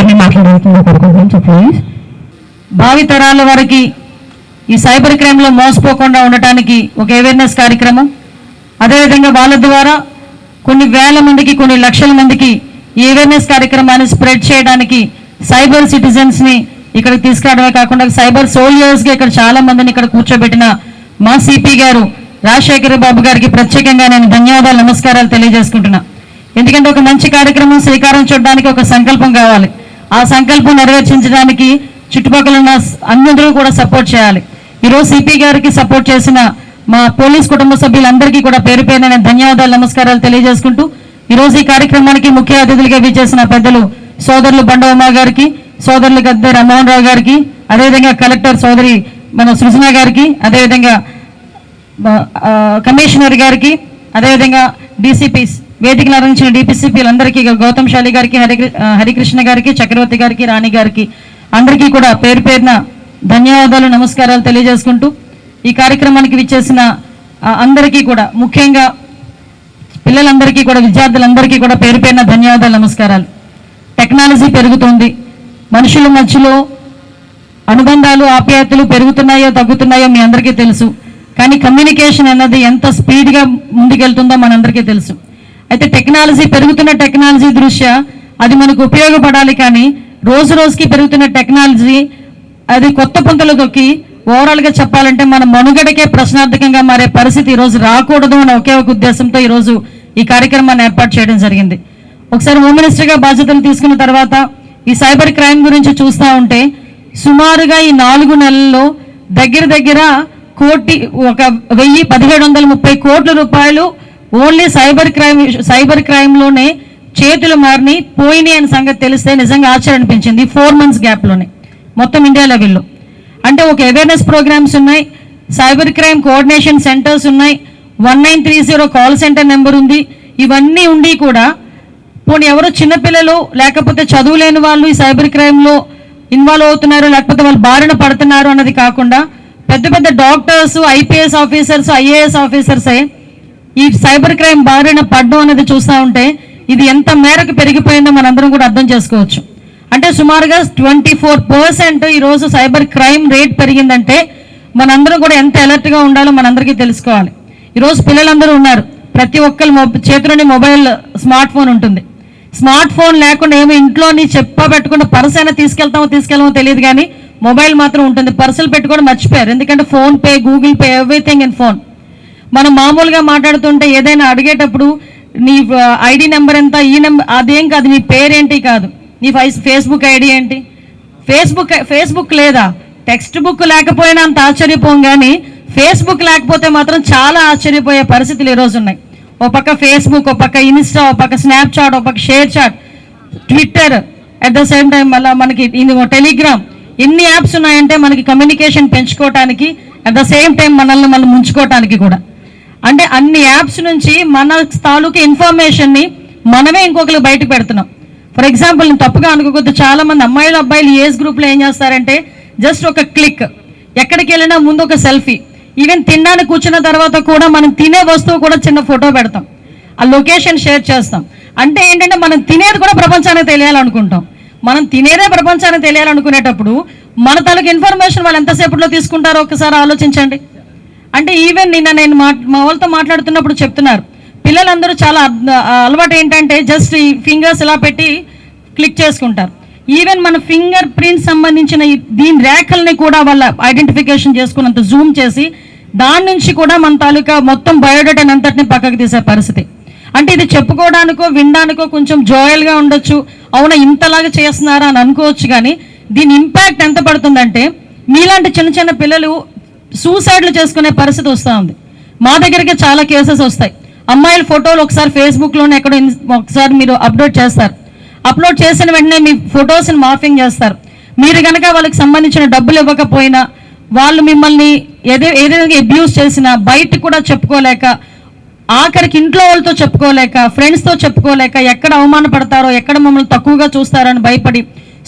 గారిని మాట్లాడుతున్నా కొంచెం ప్లీజ్ భావి తరాల వారికి ఈ సైబర్ క్రైమ్లో మోసపోకుండా ఉండటానికి ఒక అవేర్నెస్ కార్యక్రమం. అదేవిధంగా వాళ్ళ ద్వారా కొన్ని వేల మందికి కొన్ని లక్షల మందికి ఈ అవేర్నెస్ కార్యక్రమాన్ని స్ప్రెడ్ చేయడానికి సైబర్ సిటిజన్స్ని ఇక్కడికి తీసుకురావడమే కాకుండా సైబర్ సోల్జర్స్గా ఇక్కడ చాలా మందిని ఇక్కడ కూర్చోబెట్టిన మా సిపి గారు రాజశేఖర బాబు గారికి ప్రత్యేకంగా నేను ధన్యవాదాలు నమస్కారాలు తెలియజేసుకుంటున్నా. ఎందుకంటే ఒక మంచి కార్యక్రమం శ్రీకారం చూడడానికి ఒక సంకల్పం కావాలి. ఆ సంకల్పం నెరవేర్చించడానికి చుట్టుపక్కల ఉన్న అందరూ కూడా సపోర్ట్ చేయాలి. ఈరోజు సిపి గారికి సపోర్ట్ చేసిన మా పోలీస్ కుటుంబ సభ్యులందరికీ కూడా పేరు పేరున నేను ధన్యవాదాలు నమస్కారాలు తెలియజేసుకుంటూ ఈరోజు ఈ కార్యక్రమానికి ముఖ్య అతిథులుగా విచ్చేసిన పెద్దలు సోదరులు బండవమ్మ గారికి సోదరులు గద్దె రామ్మోహన్ రావు గారికి అదేవిధంగా కలెక్టర్ సోదరి మన సృజన గారికి అదేవిధంగా కమిషనర్ గారికి అదేవిధంగా డీసీపీ వేదికలు అందించిన డిపిసిపిలందరికీ గౌతమ్ శాలి గారికి హరికృ- హరికృష్ణ గారికి చక్రవర్తి గారికి రాణి గారికి అందరికీ కూడా పేరు పేరున ధన్యవాదాలు నమస్కారాలు తెలియజేసుకుంటూ ఈ కార్యక్రమానికి విచ్చేసిన అందరికీ కూడా ముఖ్యంగా పిల్లలందరికీ కూడా విద్యార్థులందరికీ కూడా పేరు పేరున ధన్యవాదాలు నమస్కారాలు. టెక్నాలజీ పెరుగుతుంది. మనుషుల మధ్యలో అనుబంధాలు ఆప్యాయతలు పెరుగుతున్నాయో తగ్గుతున్నాయో మీ అందరికీ తెలుసు. కానీ కమ్యూనికేషన్ అన్నది ఎంత స్పీడ్గా ముందుకెళ్తుందో మనందరికీ తెలుసు. అయితే టెక్నాలజీ పెరుగుతున్న టెక్నాలజీ దృష్ట్యా అది మనకు ఉపయోగపడాలి కానీ రోజు రోజుకి పెరుగుతున్న టెక్నాలజీ అది కొత్త పుంతలు తొక్కి ఓవరాల్గా చెప్పాలంటే మన మనుగడకే ప్రశ్నార్థకంగా మారే పరిస్థితి ఈరోజు రాకూడదు అనే ఒకే ఒక ఉద్దేశంతో ఈరోజు ఈ కార్యక్రమాన్ని ఏర్పాటు చేయడం జరిగింది. ఒకసారి హోమ్ మినిస్టర్గా బాధ్యతలు తీసుకున్న తర్వాత ఈ సైబర్ క్రైమ్ గురించి చూస్తూ ఉంటే సుమారుగా ఈ నాలుగు నెలల్లో దగ్గర దగ్గర కోటి ఒక వెయ్యి పదిహేడు వందల ముప్పై కోట్ల రూపాయలు ఓన్లీ సైబర్ క్రైమ్ సైబర్ క్రైమ్లోనే చేతులు మారిని పోయినాయి అనే సంగతి తెలిస్తే నిజంగా ఆశ్చర్యం అనిపించింది ఫోర్ మంత్స్ గ్యాప్లోనే మొత్తం ఇండియా లెవెల్లో. అంటే ఒక అవేర్నెస్ ప్రోగ్రామ్స్ ఉన్నాయి సైబర్ క్రైమ్ కోఆర్డినేషన్ సెంటర్స్ ఉన్నాయి one nine three zero call centre number ఉంది. ఇవన్నీ ఉండి కూడా పోనీ ఎవరో చిన్నపిల్లలు లేకపోతే చదువు లేని వాళ్ళు ఈ సైబర్ క్రైమ్లో ఇన్వాల్వ్ అవుతున్నారు లేకపోతే వాళ్ళు బారిన పడుతున్నారు అన్నది కాకుండా పెద్ద పెద్ద డాక్టర్స్ ఐపీఎస్ ఆఫీసర్స్ ఐఏఎస్ ఆఫీసర్సే ఈ సైబర్ క్రైమ్ బారిన పడ్డం అనేది చూస్తూ ఉంటే ఇది ఎంత మేరకు పెరిగిపోయిందో మనందరం కూడా అర్థం చేసుకోవచ్చు. అంటే సుమారుగా ట్వంటీ ఫోర్ పర్సెంట్ ఈరోజు సైబర్ క్రైమ్ రేట్ పెరిగిందంటే మనందరం కూడా ఎంత అలర్ట్గా ఉండాలో మనందరికీ తెలుసుకోవాలి. ఈరోజు పిల్లలందరూ ఉన్నారు. ప్రతి ఒక్కరి మొబ చేతిలోని మొబైల్ స్మార్ట్ ఫోన్ ఉంటుంది. స్మార్ట్ ఫోన్ లేకుండా ఏమో ఇంట్లోని చెప్ప పర్స్ అయినా తీసుకెళ్తామో తీసుకెళ్ళమో తెలియదు కానీ మొబైల్ మాత్రం ఉంటుంది. పర్సులు పెట్టుకోవడం మర్చిపోయారు. ఎందుకంటే PhonePe Google pay everything in phone. మనం మామూలుగా మాట్లాడుతుంటే ఏదైనా అడిగేటప్పుడు నీ ఐడి నెంబర్ ఎంత ఈ నెంబర్ అదేం కాదు నీ పేరేంటి కాదు. నీ ఫేస్బుక్ ఐడి ఏంటి? ఫేస్బుక్ ఫేస్బుక్ లేదా? టెక్స్ట్ బుక్ లేకపోయినా అంత ఆశ్చర్యపోం కానీ ఫేస్బుక్ లేకపోతే మాత్రం చాలా ఆశ్చర్యపోయే పరిస్థితులు ఈరోజు ఉన్నాయి. ఓ పక్క ఫేస్బుక్ ఓ పక్క ఇన్స్టా ఓ పక్క స్నాప్చాట్ ఓ పక్క ShareChat Twitter at the same time మళ్ళీ మనకి ఇది టెలిగ్రామ్. ఎన్ని యాప్స్ ఉన్నాయంటే మనకి కమ్యూనికేషన్ పెంచుకోవటానికి అట్ ద సేమ్ టైం మనల్ని మనం ముంచుకోవటానికి కూడా. అంటే అన్ని యాప్స్ నుంచి మన తాలూకు ఇన్ఫర్మేషన్ని మనమే ఇంకొకరికి బయటకు పెడుతున్నాం. ఫర్ ఎగ్జాంపుల్ నేను తప్పుగా అనుకోకూడదు చాలా మంది అమ్మాయిలు అబ్బాయిలు ఏజ్ గ్రూప్లో ఏం చేస్తారంటే జస్ట్ ఒక క్లిక్ ఎక్కడికి వెళ్ళినా ముందు ఒక సెల్ఫీ ఈవెన్ తినడానికి కూర్చున్న తర్వాత కూడా మనం తినే వస్తువు కూడా చిన్న ఫోటో పెడతాం. ఆ లొకేషన్ షేర్ చేస్తాం. అంటే ఏంటంటే మనం తినేది కూడా ప్రపంచానికి తెలియాలనుకుంటాం. మనం తినేదే ప్రపంచానికి తెలియాలనుకునేటప్పుడు మన తలకు ఇన్ఫర్మేషన్ వాళ్ళు ఎంతసేపట్లో తీసుకుంటారో ఒకసారి ఆలోచించండి. అంటే ఈవెన్ నిన్న నేను మా వాళ్ళతో మాట్లాడుతున్నప్పుడు చెప్తున్నారు. పిల్లలందరూ చాలా అలవాటు ఏంటంటే జస్ట్ ఈ ఫింగర్స్ ఇలా పెట్టి క్లిక్ చేసుకుంటారు. ఈవెన్ మన ఫింగర్ ప్రింట్ సంబంధించిన దీని రేఖల్ని కూడా వాళ్ళ ఐడెంటిఫికేషన్ చేసుకున్నంత జూమ్ చేసి దాని నుంచి కూడా మన తాలూకా మొత్తం బయోడేటాని అంతటిని పక్కకు తీసే పరిస్థితి. అంటే ఇది చెప్పుకోవడానికో వినడానికో కొంచెం జోయల్గా ఉండొచ్చు. అవునా ఇంతలాగా చేస్తున్నారా అని అనుకోవచ్చు కానీ దీని ఇంపాక్ట్ ఎంత పడుతుందంటే మీలాంటి చిన్న చిన్న పిల్లలు సూసైడ్లు చేసుకునే పరిస్థితి వస్తూ ఉంది. మా దగ్గరికి చాలా కేసెస్ వస్తాయి. అమ్మాయిల ఫోటోలు ఒకసారి ఫేస్బుక్లోనే ఎక్కడో ఒకసారి మీరు అప్లోడ్ చేస్తారు. అప్లోడ్ చేసిన వెంటనే మీ ఫొటోస్ని మార్ఫింగ్ చేస్తారు. మీరు కనుక వాళ్ళకి సంబంధించిన డబ్బులు ఇవ్వకపోయినా వాళ్ళు మిమ్మల్ని ఏదే ఏదైనా అబ్యూస్ చేసినా బయట కూడా చెప్పుకోలేక ఆఖరికి ఇంట్లో వాళ్ళతో చెప్పుకోలేక ఫ్రెండ్స్తో చెప్పుకోలేక ఎక్కడ అవమానపడతారో ఎక్కడ మమ్మల్ని తక్కువగా చూస్తారని భయపడి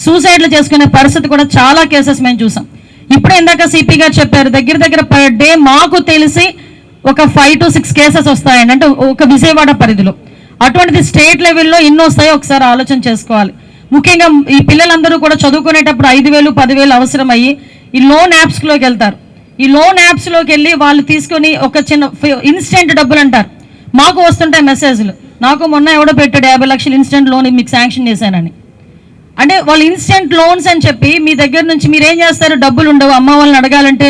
సూసైడ్లు చేసుకునే పరిస్థితి కూడా చాలా కేసెస్ మేము చూసాం. ఇప్పుడే ఇందాక సిపి గారు చెప్పారు దగ్గర దగ్గర పర్ డే మాకు తెలిసి ఒక ఫైవ్ టు సిక్స్ కేసెస్ వస్తాయండి. అంటే ఒక విజయవాడ పరిధిలో. అటువంటిది స్టేట్ లెవెల్లో ఎన్ని వస్తాయో ఒకసారి ఆలోచన చేసుకోవాలి. ముఖ్యంగా ఈ పిల్లలందరూ కూడా చదువుకునేటప్పుడు ఐదు వేలు పదివేలు అవసరం అయ్యి ఈ లోన్ యాప్స్లోకి వెళ్తారు. ఈ లోన్ యాప్స్లోకి వెళ్ళి వాళ్ళు తీసుకొని ఒక చిన్న ఇన్స్టెంట్ డబ్బులు అంటారు. మాకు వస్తుంటాయి మెసేజ్లు నాకు మొన్న ఎవడో పెట్టాడు యాభై లక్షలు ఇన్స్టెంట్ లోన్ మీకు శాంక్షన్ చేశానని. అంటే వాళ్ళు ఇన్స్టెంట్ లోన్స్ అని చెప్పి మీ దగ్గర నుంచి మీరు ఏం చేస్తారు? డబ్బులు ఉండవు. అమ్మ వాళ్ళని అడగాలంటే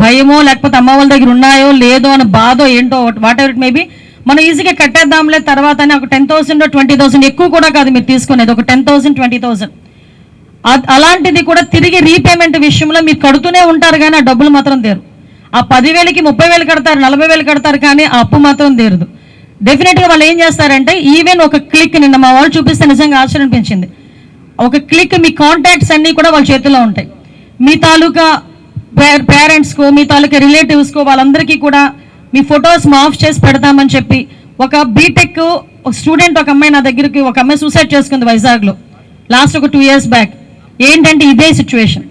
భయమో లేకపోతే అమ్మ వాళ్ళ దగ్గర ఉన్నాయో లేదో అని బాధో ఏంటో వాట్ ఎవర్ ఇట్ మేబీ మనం ఈజీగా కట్టేద్దాంలే తర్వాత ఒక టెన్ థౌసండ్ ట్వంటీ థౌసండ్ ఎక్కువ కూడా కాదు మీరు తీసుకునేది. ఒక టెన్ థౌసండ్ ట్వంటీ థౌసండ్ అలాంటిది కూడా తిరిగి రీపేమెంట్ విషయంలో మీరు కడుతూనే ఉంటారు కానీ ఆ డబ్బులు మాత్రం తీరు ఆ పదివేలకి ముప్పై వేలు కడతారు నలభై వేలు కడతారు కానీ ఆ అప్పు మాత్రం తీరదు. డెఫినెట్గా వాళ్ళు ఏం చేస్తారంటే ఈవెన్ ఒక క్లిక్ నిన్న మా వాళ్ళు చూపిస్తే నిజంగా ఆశ్చర్యం అనిపించింది. ఒక క్లిక్ మీ కాంటాక్ట్స్ అన్నీ కూడా వాళ్ళ చేతిలో ఉంటాయి. మీ తాలూకా పేరెంట్స్కో మీ తాలూకా రిలేటివ్స్కో వాళ్ళందరికీ కూడా మీ ఫొటోస్ మాఫ్ చేసి పెడతామని చెప్పి ఒక బీటెక్ స్టూడెంట్ ఒక అమ్మాయి నా దగ్గరికి ఒక అమ్మాయి సూసైడ్ చేసుకుంది వైజాగ్లో. లాస్ట్ ఒక టూ ఇయర్స్ బ్యాక్ ఏంటంటే ఇదే సిచ్యువేషన్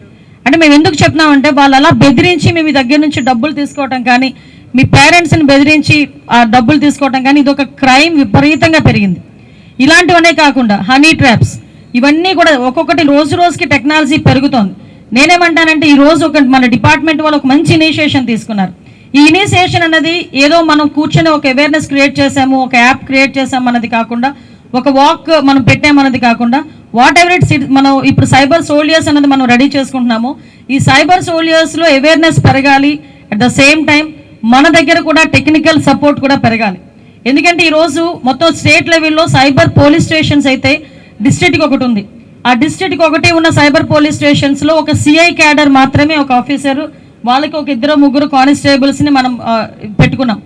అంటే మేము ఎందుకు చెప్తున్నామంటే వాళ్ళు అలా బెదిరించి మేము మీ దగ్గర నుంచి డబ్బులు తీసుకోవటం కానీ మీ పేరెంట్స్ని బెదిరించి ఆ డబ్బులు తీసుకోవటం కానీ ఇది ఒక క్రైమ్ విపరీతంగా పెరిగింది. ఇలాంటివనే కాకుండా హనీ ట్రాప్స్ ఇవన్నీ కూడా ఒక్కొక్కటి రోజు రోజుకి టెక్నాలజీ పెరుగుతోంది. నేనేమంటానంటే ఈ రోజు ఒక మన డిపార్ట్మెంట్ వాళ్ళు ఒక మంచి ఇనిషియేషన్ తీసుకున్నారు. ఈ ఇనిషియేషన్ అన్నది ఏదో మనం కూర్చొని ఒక అవేర్నెస్ క్రియేట్ చేసాము ఒక యాప్ క్రియేట్ చేసాము అన్నది కాకుండా ఒక వాక్ మనం పెట్టామన్నది కాకుండా వాట్ ఎవర్ ఇట్ మనం ఇప్పుడు సైబర్ సోల్జర్స్ అన్నది మనం రెడీ చేసుకుంటున్నాము. ఈ సైబర్ సోల్జర్స్లో అవేర్నెస్ పెరగాలి. అట్ ద సేమ్ టైం మన దగ్గర కూడా టెక్నికల్ సపోర్ట్ కూడా పెరగాలి. ఎందుకంటే ఈరోజు మొత్తం స్టేట్ లెవెల్లో సైబర్ పోలీస్ స్టేషన్స్ అయితే డిస్ట్రిక్ట్కి ఒకటి ఉంది. ఆ డిస్ట్రిక్ట్కి ఒకటి ఉన్న సైబర్ పోలీస్ స్టేషన్స్లో ఒక సిఐ క్యాడర్ మాత్రమే ఒక ఆఫీసర్ వాళ్ళకి ఒక ఇద్దరు ముగ్గురు కానిస్టేబుల్స్ని మనం పెట్టుకున్నాం.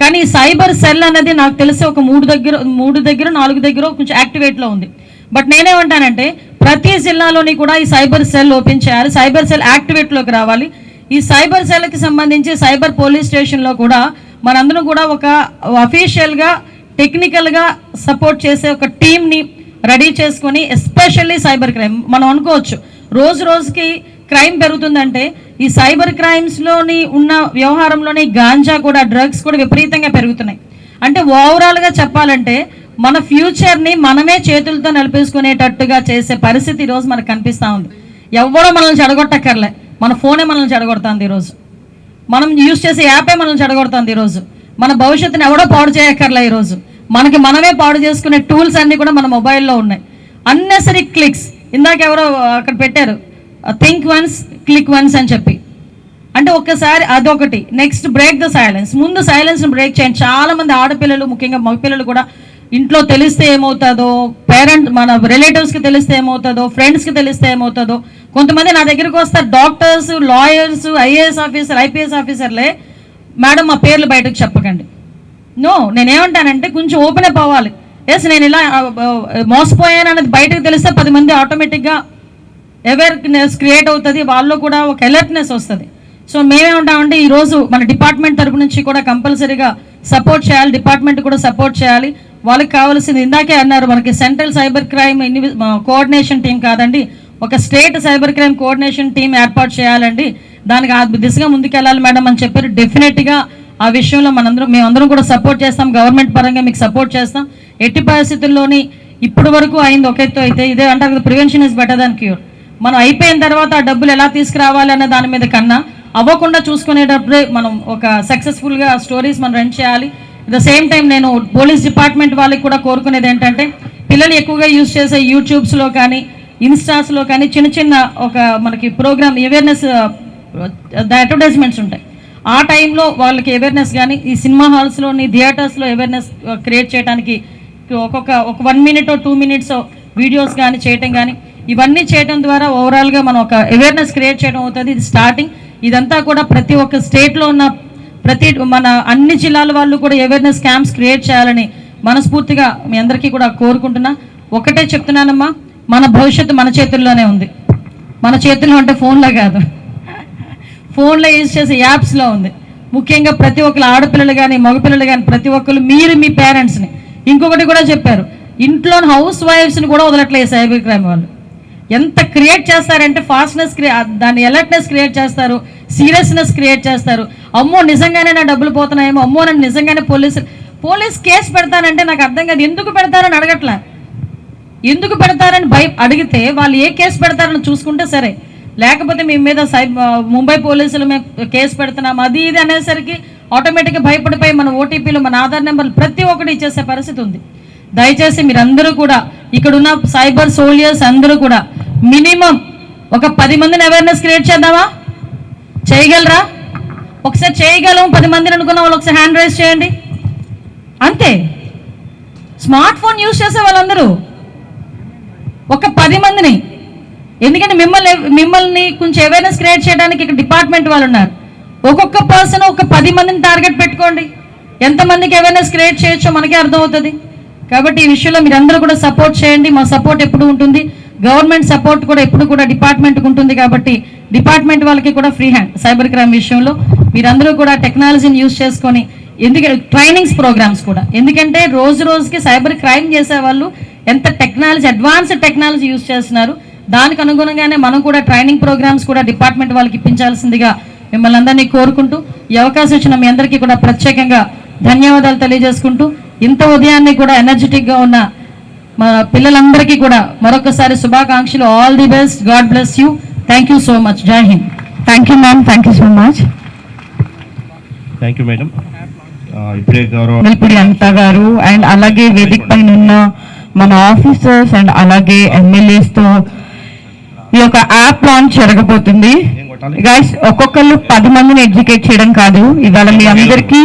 కానీ ఈ సైబర్ సెల్ అనేది నాకు తెలిసి ఒక మూడు దగ్గర మూడు దగ్గర నాలుగు దగ్గర కొంచెం యాక్టివేట్లో ఉంది. బట్ నేనేమంటానంటే ప్రతి జిల్లాలోని కూడా ఈ సైబర్ సెల్ ఓపెన్ చేయాలి సైబర్ సెల్ యాక్టివేట్లోకి రావాలి. ఈ సైబర్ సెల్కి సంబంధించి సైబర్ పోలీస్ స్టేషన్లో కూడా మనందరం కూడా ఒక అఫీషియల్గా టెక్నికల్గా సపోర్ట్ చేసే ఒక టీంని రెడీ చేసుకొని ఎస్పెషల్లీ సైబర్ క్రైమ్ మనం అనుకోవచ్చు రోజు రోజుకి క్రైమ్ పెరుగుతుందంటే ఈ సైబర్ క్రైమ్స్లోని ఉన్న వ్యవహారంలోని గాంజా కూడా డ్రగ్స్ కూడా విపరీతంగా పెరుగుతున్నాయి. అంటే ఓవరాల్గా చెప్పాలంటే మన ఫ్యూచర్ని మనమే చేతులతో నడిపేసుకునేటట్టుగా చేసే పరిస్థితి ఈరోజు మనకు కనిపిస్తూ ఉంది. ఎవరో మనల్ని చెడగొట్టక్కర్లే. మన ఫోనే మనల్ని చెడగొడుతుంది ఈరోజు మనం యూజ్ చేసే యాపే మనల్ని చెడగొడుతుంది ఈరోజు మన భవిష్యత్తుని ఎవడో పాడు చేయక్కర్లే ఈరోజు మనకి మనమే పాడు చేసుకునే టూల్స్ అన్నీ కూడా మన మొబైల్లో ఉన్నాయి. అన్నెసరీ క్లిక్స్ ఇందాక ఎవరో అక్కడ పెట్టారు. థింక్ వన్స్ క్లిక్ వన్స్ అని చెప్పి. అంటే ఒక్కసారి అదొకటి. నెక్స్ట్ బ్రేక్ ద సైలెన్స్ ముందు సైలెన్స్ని బ్రేక్ చేయండి. చాలా మంది ఆడపిల్లలు ముఖ్యంగా మగపిల్లలు కూడా ఇంట్లో తెలిస్తే ఏమవుతుందో పేరెంట్ మన రిలేటివ్స్కి తెలిస్తే ఏమవుతుందో ఫ్రెండ్స్కి తెలిస్తే ఏమవుతుందో కొంతమంది నా దగ్గరికి వస్తారు. Doctors lawyers IAS officer IPS ఆఫీసర్లే madam మా పేర్లు బయటకు చెప్పకండి. నో నేనేమంటానంటే కొంచెం ఓపెన్ అప్ అవ్వాలి. ఎస్ నేను ఇలా మోసపోయాను అనేది బయటకు తెలిస్తే పది మంది ఆటోమేటిక్గా అవేర్నెస్ క్రియేట్ అవుతుంది వాళ్ళలో కూడా ఒక అలర్ట్నెస్ వస్తుంది. సో మేమేమంటామంటే ఈరోజు మన డిపార్ట్మెంట్ తరపు నుంచి కూడా కంపల్సరీగా సపోర్ట్ చేయాలి డిపార్ట్మెంట్ కూడా సపోర్ట్ చేయాలి. వాళ్ళకి కావాల్సింది ఇందాకే అన్నారు మనకి central cyber crime coordination team కాదండి. ఒక state cyber crime coordination team ఏర్పాటు చేయాలండి. దానికి ఆ దిశగా ముందుకెళ్ళాలి మేడం అని చెప్పారు. డెఫినెట్గా ఆ విషయంలో మనందరం మేమందరం కూడా సపోర్ట్ చేస్తాం. గవర్నమెంట్ పరంగా మీకు సపోర్ట్ చేస్తాం. ఎట్టి పరిస్థితుల్లోని ఇప్పుడు వరకు అయింది ఒక ఎత్తు అయితే ఇదే అంటారు కదా prevention is better than cure మనం అయిపోయిన తర్వాత ఆ డబ్బులు ఎలా తీసుకురావాలి అనే దాని మీద కన్నా అవ్వకుండా చూసుకునేటప్పుడే మనం ఒక సక్సెస్ఫుల్గా స్టోరీస్ మనం రన్ చేయాలి. ద సేమ్ టైం నేను పోలీస్ డిపార్ట్మెంట్ వాళ్ళకి కూడా కోరుకునేది ఏంటంటే పిల్లలు ఎక్కువగా యూజ్ చేసే యూట్యూబ్స్లో కానీ ఇన్స్టాస్లో కానీ చిన్న చిన్న ఒక మనకి ప్రోగ్రామ్ అవేర్నెస్ అడ్వర్టైజ్మెంట్స్ ఉంటాయి. ఆ టైంలో వాళ్ళకి అవేర్నెస్ కానీ ఈ సినిమా హాల్స్లోని థియేటర్స్లో అవేర్నెస్ క్రియేట్ చేయడానికి ఒక్కొక్క ఒక one minute two minutes videos కానీ చేయటం కానీ ఇవన్నీ చేయడం ద్వారా ఓవరాల్గా మనం ఒక అవేర్నెస్ క్రియేట్ చేయడం అవుతుంది. ఇది స్టార్టింగ్ ఇదంతా కూడా ప్రతి ఒక్క స్టేట్లో ఉన్న ప్రతి మన అన్ని జిల్లాల వాళ్ళు కూడా అవేర్నెస్ క్యాంప్స్ క్రియేట్ చేయాలని మనస్ఫూర్తిగా మీ అందరికీ కూడా కోరుకుంటున్నా. ఒకటే చెప్తున్నానమ్మా మన భవిష్యత్తు మన చేతుల్లోనే ఉంది. మన చేతుల్లో అంటే ఫోన్లో కాదు. ఫోన్లో యూజ్ చేసే యాప్స్లో ఉంది. ముఖ్యంగా ప్రతి ఒక్కరు ఆడపిల్లలు కానీ మగపిల్లలు కానీ ప్రతి ఒక్కరు మీరు మీ పేరెంట్స్ని. ఇంకొకటి కూడా చెప్పారు. ఇంట్లో హౌస్ వైఫ్స్ని కూడా వదలట్లేదు సైబర్ క్రైమ్ వాళ్ళు. ఎంత క్రియేట్ చేస్తారంటే ఫాస్ట్నెస్ దాన్ని అలర్ట్నెస్ క్రియేట్ చేస్తారు సీరియస్నెస్ క్రియేట్ చేస్తారు. అమ్మో నిజంగానే నా డబ్బులు పోతున్నాయేమో అమ్మో నన్ను నిజంగానే పోలీసు పోలీస్ కేసు పెడతానంటే నాకు అర్థం కాదు. ఎందుకు పెడతారని అడగట్లే? ఎందుకు పెడతారని భయ అడిగితే వాళ్ళు ఏ కేసు పెడతారని చూసుకుంటే సరే. లేకపోతే మీ మీద ముంబై పోలీసులు మేము కేసు పెడుతున్నాం అది ఇది అనేసరికి ఆటోమేటిక్గా భయపడిపోయి మన ఓటీపీలు మన ఆధార్ నెంబర్లు ప్రతి ఒక్కటి ఇచ్చేసే పరిస్థితి ఉంది. దయచేసి మీరందరూ కూడా ఇక్కడున్న సైబర్ సోల్జర్స్ అందరూ కూడా మినిమం ఒక పది మందిని అవేర్నెస్ క్రియేట్ చేద్దామా? చేయగలరా? ఒకసారి చేయగలం. పది మందిని అనుకున్న వాళ్ళు ఒకసారి హ్యాండ్ రైజ్ చేయండి. అంతే. స్మార్ట్ ఫోన్ యూజ్ చేసే వాళ్ళందరూ ఒక పది మందిని ఎందుకంటే మిమ్మల్ని మిమ్మల్ని కొంచెం అవేర్నెస్ క్రియేట్ చేయడానికి ఇక్కడ డిపార్ట్మెంట్ వాళ్ళు ఉన్నారు. ఒక్కొక్క పర్సన్ ఒక పది మందిని టార్గెట్ పెట్టుకోండి. ఎంతమందికి అవేర్నెస్ క్రియేట్ చేయొచ్చో మనకే అర్థమవుతుంది. కాబట్టి ఈ విషయంలో మీరందరూ కూడా సపోర్ట్ చేయండి. మా సపోర్ట్ ఎప్పుడు ఉంటుంది. గవర్నమెంట్ సపోర్ట్ కూడా ఎప్పుడు కూడా డిపార్ట్మెంట్కి ఉంటుంది కాబట్టి డిపార్ట్మెంట్ వాళ్ళకి కూడా ఫ్రీ హ్యాండ్ సైబర్ క్రైమ్ విషయంలో మీరందరూ కూడా టెక్నాలజీని యూజ్ చేసుకొని ఎందుకంటే ట్రైనింగ్స్ ప్రోగ్రామ్స్ కూడా. ఎందుకంటే రోజు రోజుకి సైబర్ క్రైమ్ చేసే వాళ్ళు ఎంత టెక్నాలజీ అడ్వాన్స్డ్ టెక్నాలజీ యూజ్ చేస్తున్నారు. దానికి అనుగుణంగానే మనం కూడా ట్రైనింగ్ ప్రోగ్రామ్స్ కూడా డిపార్ట్మెంట్ వాళ్ళకి ఇప్పించాల్సిందిగా మిమ్మల్ని అందరినీ కోరుకుంటూ ఈ అవకాశం ఇచ్చిన మీ అందరికీ కూడా ప్రత్యేకంగా ధన్యవాదాలు తెలియజేసుకుంటూ ఇంత ఉదయాన్నే కూడా ఎనర్జెటిక్గా ఉన్న మా పిల్లలందరికీ కూడా మరొకసారి శుభాకాంక్షలు. All the best God bless you thank you so much జై Hind thank you ma'am thank you so much thank you madam ఇప్పుడే గౌరవ వెల్పుడి అనిత గారు అండ్ అలాగే వేదిక పైన ఉన్న మన ఆఫీసర్స్ అండ్ అలాగే ఎమ్మెల్యేస్తో ఈ యొక్క యాప్ లాంచ్ జరగబోతుంది? గైస్ ఒక్కొక్కళ్ళు పది మందిని ఎడ్యుకేట్ చేయడం కాదు. ఇవాళ మీ అందరికీ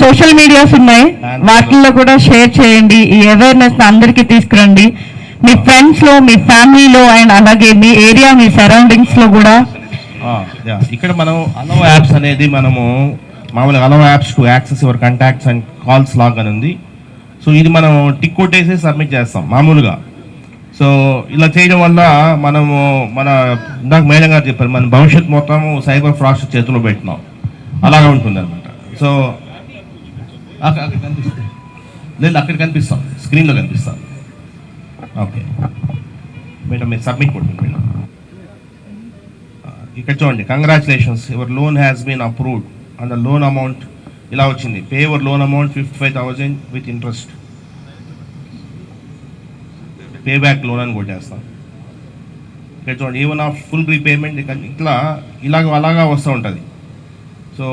సోషల్ మీడియాస్ ఉన్నాయి. వాటిల్లో కూడా షేర్ చేయండి. ఈ అవేర్నెస్ అందరికీ తీసుకురండి. మీ ఫ్రెండ్స్లో మీ ఫ్యామిలీలో అండ్ అలాగే మీ ఏరియా మీ సరౌండింగ్స్లో కూడా. ఇక్కడ మనం అలవ్ యాప్స్ అనేది మనము మామూలుగా allow apps to access your contacts and calls log అని ఉంది. సో ఇది మనం టిక్ కొట్టేసి సబ్మిట్ చేస్తాం. మామూలుగా. సో ఇలా చేయడం వల్ల మనము మన ఇందాక మేడం గారు చెప్పారు మన భవిష్యత్ మొత్తం సైబర్ ఫ్రాడ్స్ చేతిలో పెట్టినాం. అలాగే ఉంటుంది అనమాట సో అక్కడ కనిపిస్తుంది. లేదు అక్కడ కనిపిస్తాం. స్క్రీన్లో కనిపిస్తాం. ఓకే మేడం మీరు సబ్మిట్ కొట్టండి మేడం. ఇక్కడ చూడండి. Congratulations your loan has been approved and the loan amount ఇలా వచ్చింది. Pay your loan amount fifty five thousand with interest pay back loan అని కొట్టేస్తాం. ఇక్కడ చూడండి ఈవెన్ ఆఫ్ ఫుల్ రీపేమెంట్ ఇట్లా ఇలాగ అలాగా వస్తూ ఉంటుంది. సో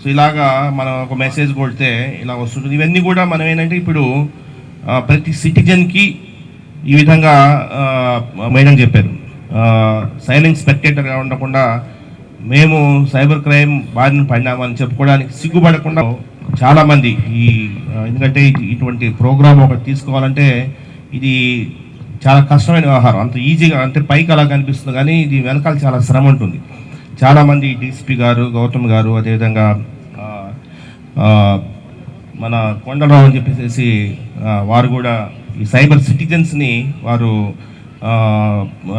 సో ఇలాగా మనం ఒక మెసేజ్ కొడితే ఇలా వస్తుంటుంది. ఇవన్నీ కూడా మనం ఏంటంటే ఇప్పుడు ప్రతి సిటిజన్కి ఈ విధంగా మేడం చెప్పారు. సైలెంట్ స్పెక్టేటర్గా ఉండకుండా మేము సైబర్ క్రైమ్ బారిన పడినామని చెప్పుకోవడానికి సిగ్గుపడకుండా చాలామంది ఈ ఎందుకంటే ఇటువంటి ప్రోగ్రామ్ ఒకటి తీసుకోవాలంటే ఇది చాలా కష్టమైన వ్యవహారం. అంత ఈజీగా అంటే పైకి అలా కనిపిస్తుంది కానీ ఇది వెనకాల చాలా శ్రమ ఉంటుంది. చాలామంది డీసీపీ గారు గౌతమ్ గారు అదేవిధంగా మన కొండరావు అని చెప్పేసి వారు కూడా ఈ సైబర్ సిటిజన్స్ని వారు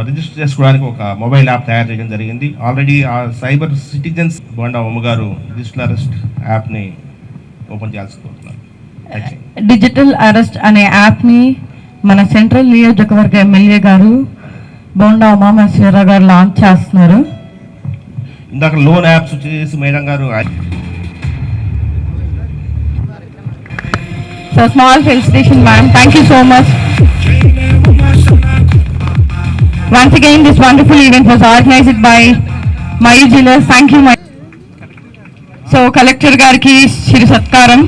రిజిస్టర్ చేసుకోవడానికి ఒక మొబైల్ యాప్ తయారు చేయడం జరిగింది. ఆల్రెడీ ఆ సైబర్ సిటిజన్స్ బోండా అమ్మగారు డిజిటల్ అరెస్ట్ యాప్ని ఓపెన్ చేయాల్సి. డిజిటల్ అరెస్ట్ అనే యాప్ని మన సెంట్రల్ నియోజకవర్గ ఎమ్మెల్యే గారు బోండా ఉమామేశ్వరరావు గారు లాంచ్ చేస్తున్నారు. ఇందాక లోన్ యాప్స్ వచ్చేసి మేడం గారు so small felicitation ma'am thank you so much once again this wonderful event was organised by my జిల్లర్స్ thank you my so collector గారికి చిరు సత్కారం.